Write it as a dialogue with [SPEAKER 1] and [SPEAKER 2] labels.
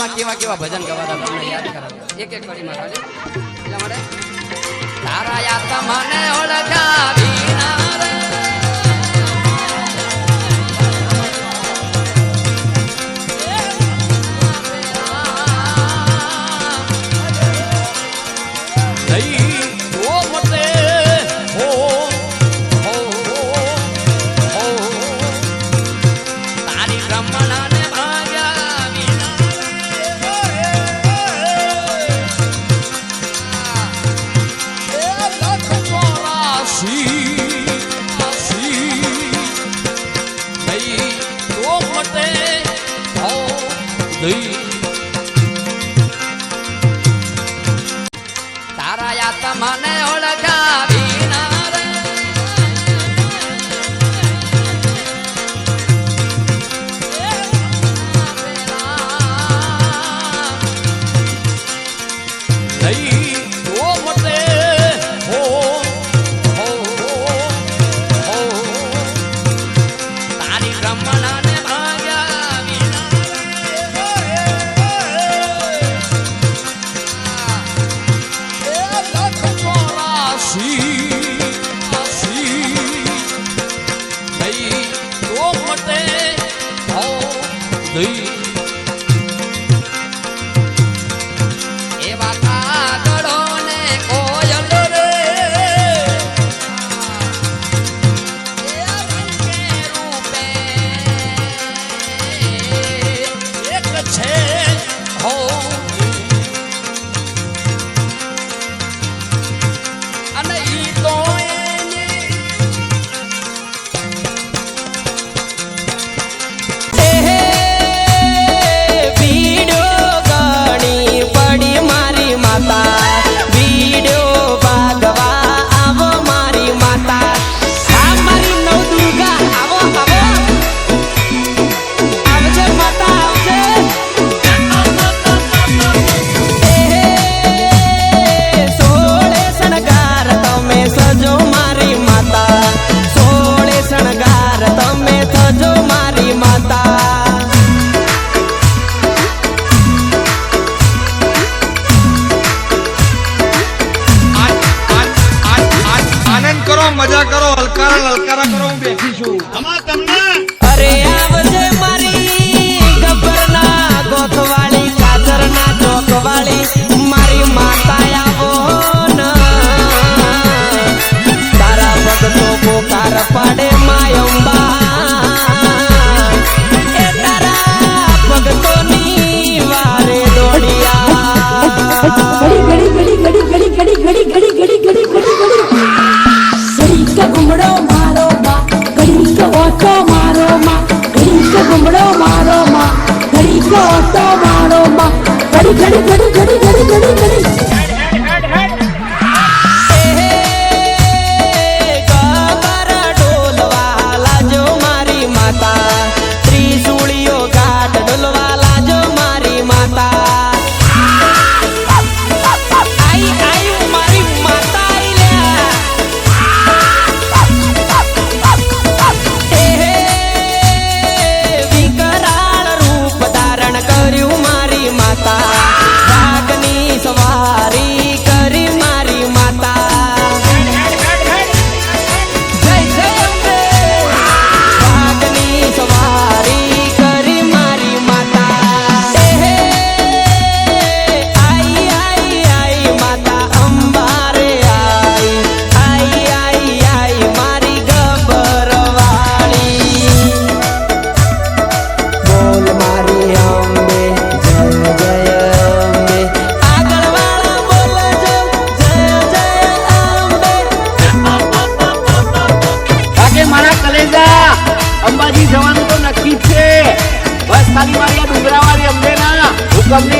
[SPEAKER 1] આમાં કેવા કેવા ભજન ગવાતા તમને યાદ કરાવ. એક એક કરીમાં ખાલી. એટલા માટે. તારા યાદ મને મટે તારા યાત મને ઓળખ મટે
[SPEAKER 2] ધઈ મજા કરો હલકારા હલકારા કરો હું બેઠી છું.
[SPEAKER 3] conmigo.